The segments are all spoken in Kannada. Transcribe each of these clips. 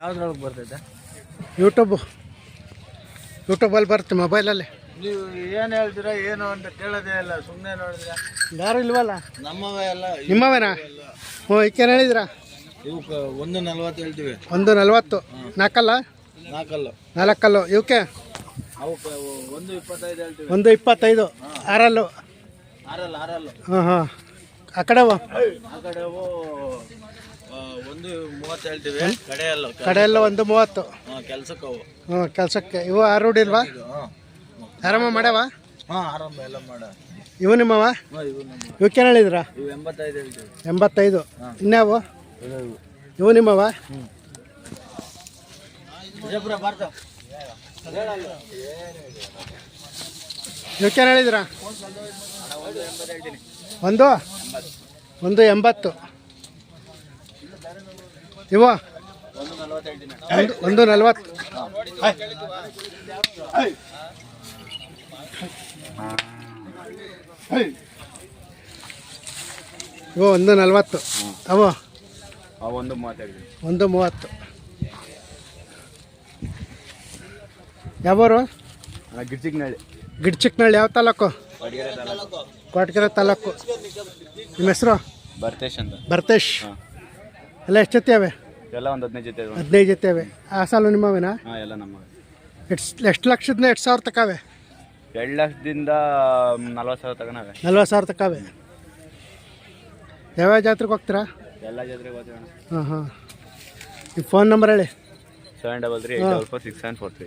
ಯಾವ್ದ್ರೊಳಗೆ ಬರ್ತೈತೆ ಯೂಟ್ಯೂಬು ಯೂಟ್ಯೂಬಲ್ಲಿ ಬರುತ್ತೆ ಮೊಬೈಲಲ್ಲಿ ನೀವು ಏನು ಹೇಳ್ತೀರಾ ಏನು ಅಂತ ಕೇಳೋದೇ ಇಲ್ಲ ಸುಮ್ಮನೆ ನೋಡಿದ್ರೆ. ಯಾರು ಇಲ್ವಲ್ಲ? ನಮ್ಮವೇ ಎಲ್ಲ ನಿಮ್ಮವೇನಾ? ಹ್ಞೂ ಈಕೇನು ಹೇಳಿದ್ರಾ ಇವಕ್ಕೆ ಒಂದು ನಲ್ವತ್ತು ಹೇಳ್ತೀವಿ. ಒಂದು ನಲ್ವತ್ತು. ನಾಲ್ಕಲ್ಲ? ನಾಲ್ಕಲ್ಲು. ನಾಲ್ಕಲ್ಲು. ಇವಕ್ಕೆ ಅವಕ್ಕೆ ಒಂದು ಇಪ್ಪತ್ತೈದು ಹೇಳ್ತೀವಿ. ಒಂದು ಇಪ್ಪತ್ತೈದು. ಆರಲ್ಲು. ಆರಲ್ಲ ಆರಲ್ಲು. ಹಾಂ ಹಾಂ. ಆ ಕಡೆ ಆ ಕಡೆ ಒಂದು ಮೂವತ್ತು ಹೇಳ್ತೀವಿ. ಕಡೆಯಲ್ಲ ಕಡೆಯೆಲ್ಲ ಒಂದು ಮೂವತ್ತು. ಕೆಲ್ಸಕ್ಕೆ ಅವು. ಹ್ಞೂ ಕೆಲಸಕ್ಕೆ. ಇವು ಆರುಡಿಲ್ವಾ ಆರಾಮ ಮಾಡ್ಯಾವ? ಹಾಂ ಆರಂಭ ಎಲ್ಲ ಮಾಡ. ಇವು ನಿಮ್ಮವ? ಇವಕ್ಕೇನು ಹೇಳಿದ್ರಾ ಇವು ಎಂಬತ್ತೈದು ಹೇಳ್ತೀವಿ. ಎಂಬತ್ತೈದು. ಇನ್ಯಾವು? ಇವು ನಿಮ್ಮವ? ಇವಕ್ಕೇನು ಹೇಳಿದ್ರಾ ಒಂದು ಒಂದು ಎಂಬತ್ತು. ಇವು? ಒಂದು ನಲ್ವತ್ತು ಇವ ಒಂದು ನಲ್ವತ್ತು. ಅವ? ಒಂದು ನಲ್ವತ್ತು ಅವು ಒಂದು ಮೂವತ್ತು. ಹೇಳ್ತೀನಿ ಒಂದು ಮೂವತ್ತು ಯಾವರು ಗಿರ್ಚಿಕ್ನಳ್ಳಿ ಗಿಡ್ಚಿಕ್ನಳ್ಳಿ ಯಾವ ತಾಲೂಕು? ಕೊಟ್ಗೆರೆ ತಾಲೂಕು. ನಿಮ್ಮ ಹೆಸರು? ಬರ್ತೇಶ್ ಅಂತ. ಭರ್ತೇಶ್. ಎಲ್ಲ ಎಷ್ಟು ಜೊತೆ ಅವೆ ಎಲ್ಲ ಒಂದು ಹದಿನೈದು ಜೊತೆ ಹದಿನೈದು ಜೊತೆ ಅವೆ ಆ ಸಾಲು ನಿಮ್ಮವೇನಾ? ಹಾಂ ಎಲ್ಲ ನಮ್ಮ ಎಷ್ಟು ಎಷ್ಟು ಲಕ್ಷದಿಂದ ಎಷ್ಟು ಸಾವಿರ ತಕಾವೆ ಎರಡು ಲಕ್ಷದಿಂದ ನಲ್ವತ್ತು ಸಾವಿರ ತಗೊಂಡವೆ ನಲ್ವತ್ತು ಸಾವಿರ ತಕಾವೆ ಯಾವ್ಯಾವ ಜಾತ್ರೆಗೆ ಹೋಗ್ತೀರಾ? ಎಲ್ಲ ಜಾತ್ರೆಗೆ ಹೋಗ್ತೀವಿ ಹಾಂ ಹಾಂ. ಈ ಫೋನ್ ನಂಬರ್ ಹೇಳಿ. Seven double three eight double four six seven four three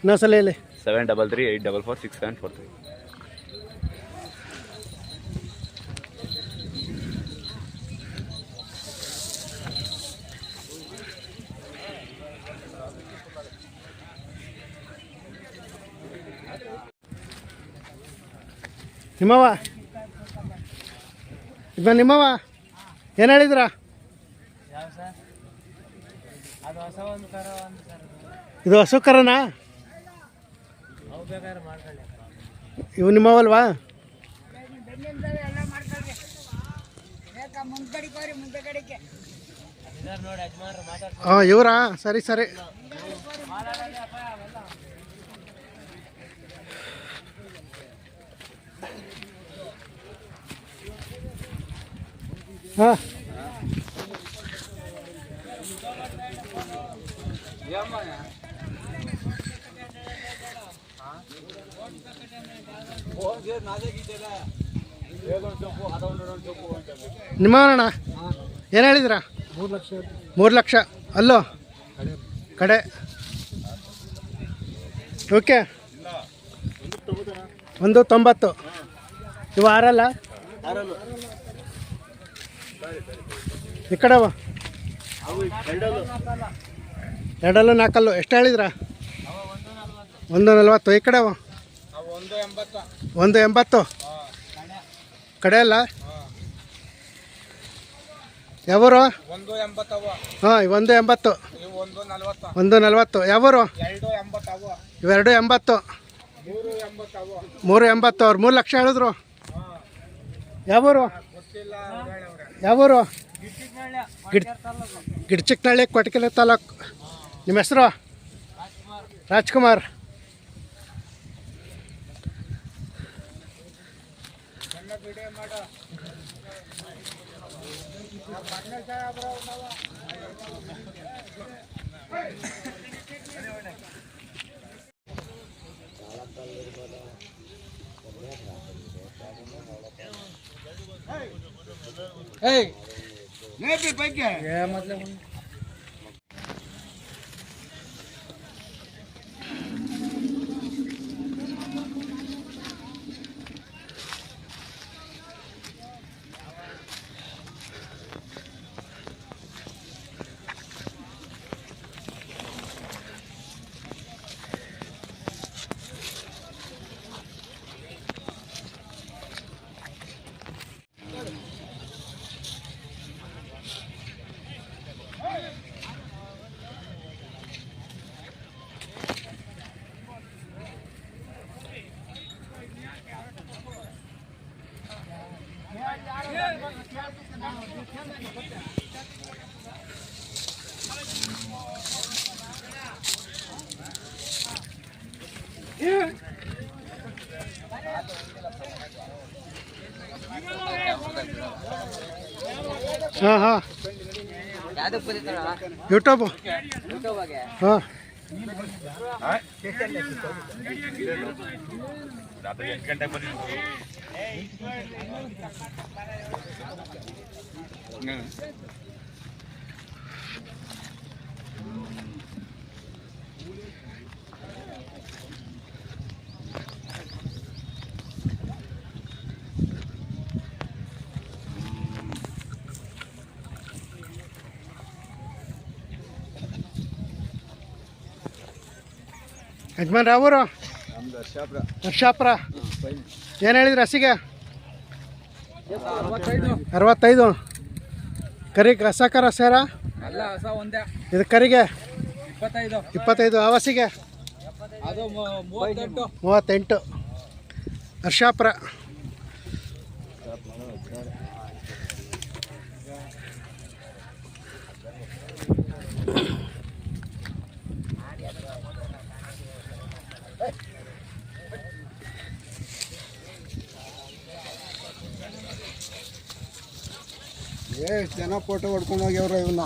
ಇನ್ನೊಂದ್ಸಲ ಹೇಳಿ. Seven double three eight double four six seven four three ನಿಮ್ಮವ ಇದು ನಿಮ್ಮವ ಏನು ಹೇಳಿದ್ರ? ಇದು ಹಸು ಕರನಾ ಇವು ನಿಮ್ಮವಲ್ವಾ ಹಾಂ ಇವರಾ? ಸರಿ ಸರಿ. ಹಾಂ. ನಿಮ್ಮವನಣ್ಣ ಏನು ಹೇಳಿದ್ರ ಮೂರು ಲಕ್ಷ ಮೂರು ಲಕ್ಷ. ಅಲ್ಲೋ? ಕಡೆ. ಓಕೆ. ಒಂದು ತೊಂಬತ್ತು. ಇವು ಆರಲ್ಲ? ಈ ಎರಡಲ್ಲು ಎರಡಲ್ಲೂ ನಾಲ್ಕಲ್ಲು. ಎಷ್ಟು ಹೇಳಿದ್ರ? ಒಂದು ನಲ್ವತ್ತು. ಈ ಕಡೆವ ಒಂದು ಎಂಬತ್ತು. ಕಡೆ ಅಲ್ಲ? ಯಾವರು? ಹಾಂ ಒಂದು ಎಂಬತ್ತು. ಒಂದು ನಲ್ವತ್ತ. ಯಾವರು? ಇವೆರಡು ಎಂಬತ್ತು. ಮೂರು ಎಂಬತ್ತು ಅವ್ರು. ಮೂರು ಲಕ್ಷ ಹೇಳಿದ್ರು. ಯಾವರು? ಯಾವೂರು? ಗಿಡ್ ಗಿಡ್ಚಿಕ್ನಹಳ್ಳಿ ಕೊಟಕಿಲೆ ತಾಲೂಕು. ನಿಮ್ಮ ಹೆಸರು? ರಾಜ್ಕುಮಾರ್. હે ને પી પગે એ મતલબ ಹಾಂ ಹಾಂ. ಯೂಟ್ಯೂಬ್ ಹಾಂ. ಎಂಟು ಯಜಮಾನ್ರ, ಅವರು? ಹರ್ಷಾಪುರ ಏನು ಹೇಳಿದ್ರಿ ಹಸಿಗೆ? ಅರವತ್ತೈದು. ಕರಿ ಕರ ಸೇರ? ಇದು ಕರಿಗೆ? ಇಪ್ಪತ್ತೈದು. ಮೂವತ್ತೆಂಟು ಮೂವತ್ತೆಂಟು. ಹರ್ಷಾಪುರ ಎಷ್ಟು ಜನ ಫೋಟೋ ಹೊಡ್ಕೊಂಡು ಹೋಗ್ಯವ್ರ ಇವನ್ನ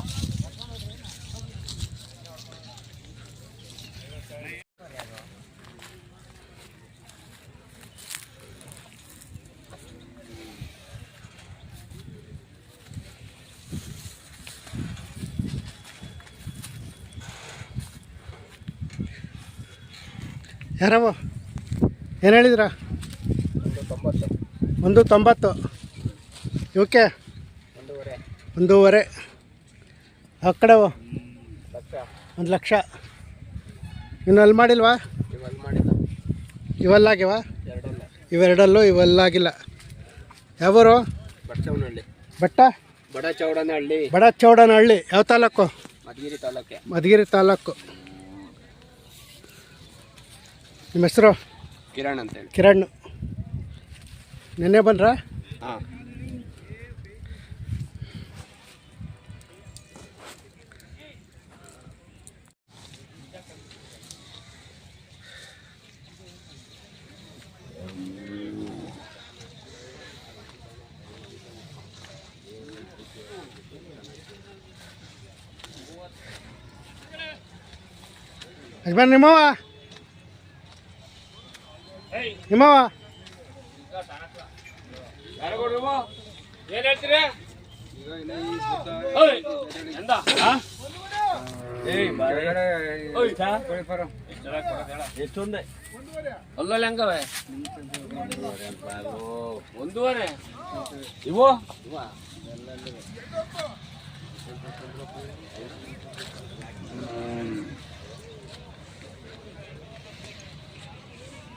ಯಾರವ ಏನು ಹೇಳಿದ್ರ? ಒಂದು ತೊಂಬತ್ತು. ಇವಕ್ಕೆ ಒಂದೂವರೆ. ಆ ಕಡೆ ಒಂದು ಲಕ್ಷ. ಇನ್ನು ಅಲ್ಲಿ ಮಾಡಿಲ್ವಾ? ಇವೆಲ್ಲಾಗ್ಯವ ಇವೆರಡಲ್ಲೂ ಇವೆಲ್ಲಾಗಿಲ್ಲ. ಯಾವರು? ಬಟ್ಟ? ಬಡ ಚೌಡನಹಳ್ಳಿ ಬಡ ಚೌಡನಹಳ್ಳಿ ಯಾವ ತಾಲೂಕು? ಮಧುಗಿರಿ ತಾಲೂಕು. ಮಧುಗಿರಿ ತಾಲೂಕು. ನಿಮ್ಮ ಹೆಸರು? ಕಿರಣ್ ಅಂತೇಳಿ. ಕಿರಣ್. ನಿನ್ನೆ ಬಂದ್ರಾ? ಹಾಂ. ಯಜಮಾನ್ ನಿಮ್ಮವ ನಿಮ್ಮವ ಏನ್ ಹೇಳ್ತೀರಿ ಎಷ್ಟೊಂದೆ ಅಲ್ಲಲ್ಲಿ ಹಂಗವೆ ಒಂದೂವರೆ ಇವು ಯಾರವ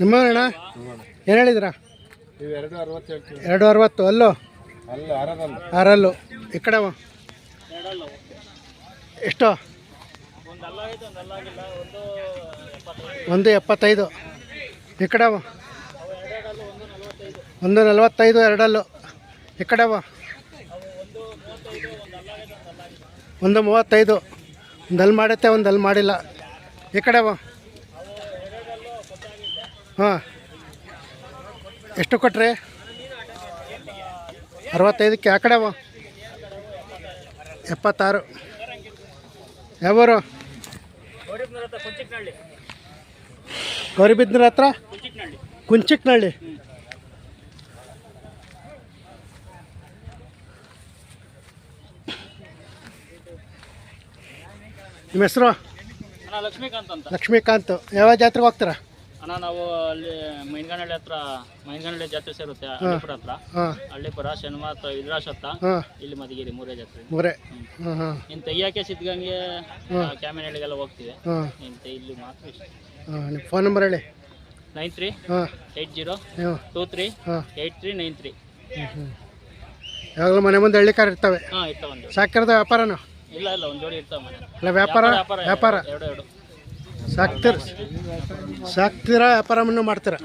ನಿಮ್ಮ ಅಣ್ಣ? ಏನು ಹೇಳಿದ್ರ? ಎರಡು ಅರವತ್ತು, ಅಲ್ಲೋ? ಆರಲ್ಲು ಈ ಕಡೆ ಎಷ್ಟು? ಒಂದು ಎಪ್ಪತ್ತೈದು. ಈ ಕಡೆ. ಒಂದು ನಲ್ವತ್ತೈದು, ಎರಡಲ್ಲು. ಈ ಕಡೆ. ಒಂದು ಮೂವತ್ತೈದು. ಒಂದು ಅಲ್ಲಿ ಮಾಡುತ್ತೆ ಒಂದು ಅಲ್ಲಿ ಮಾಡಿಲ್ಲ. ಈ ಕಡೆ. ಹಾಂ. ಎಷ್ಟು ಕೊಟ್ರಿ? ಅರವತ್ತೈದಕ್ಕೆ ಆ ಕಡೆ. ಎಪ್ಪತ್ತಾರು. ಯಾವೂರು? ಗೌರಿಬಿದ್ನರ ಹತ್ರ? ಕುಂಚಿಕ್ನಳ್ಳಿ. ನಿಮ್ಮ ಹೆಸರು? ಲಕ್ಷ್ಮೀಕಾಂತ್ ಯಾವ ಜಾತ್ರೆಗೆ ಹೋಗ್ತೀರಾ? ಅಣ್ಣ ನಾವು ಅಲ್ಲಿ ಮೈನ್ಗನಹಳ್ಳಿ ಹತ್ರ ಮೈನ್ಗನಹಳ್ಳಿ ಜಾತ್ರೆ ಸೇರುತ್ತೆ ಹಳ್ಳಿಪುರ ಹತ್ರ. ಹಳ್ಳಿಪುರ ಶನಿವಾರ ಇದ್ರಾಶ್ ಹತ್ರ. ಇಲ್ಲಿ ಮಧುಗಿರಿ ಮೂರೇ ಜಾತ್ರೆ. ಮೂರೇ. ಇನ್ ತೆಗಿಯಾಕೆ ಸಿದ್ಧಗಂಗೆ ಕ್ಯಾಮಿನಹಳ್ಳಿಗೆಲ್ಲ ಹೋಗ್ತೀವಿ. ಇಂತ ಇಲ್ಲಿ ಮಾತ್ರ ಇಷ್ಟ. ಫೋನ್ ನಂಬರ್ ಹೇಳಿ. Nine three eight eight zero two three eight three nine three. ಯಾವಾಗಲೂ ಮನೆ ಮುಂದೆ ಹಳ್ಳಿ ಕಾರ್ ಇರ್ತವೆ ಸಾಕಿರದ ವ್ಯಾಪಾರನೂ? ಇಲ್ಲ ಇಲ್ಲ ಒಂದು ಜೋಡಿ ಇರ್ತಾವೆ ಮನೆ. ಇಲ್ಲ ವ್ಯಾಪಾರ ವ್ಯಾಪಾರ? ಎರಡು ಎರಡು. ಸಾಕ್ತೀರ ಸಾಕ್ತಿರ ವ್ಯಾಪಾರವನ್ನು ಮಾಡ್ತೀರಾ?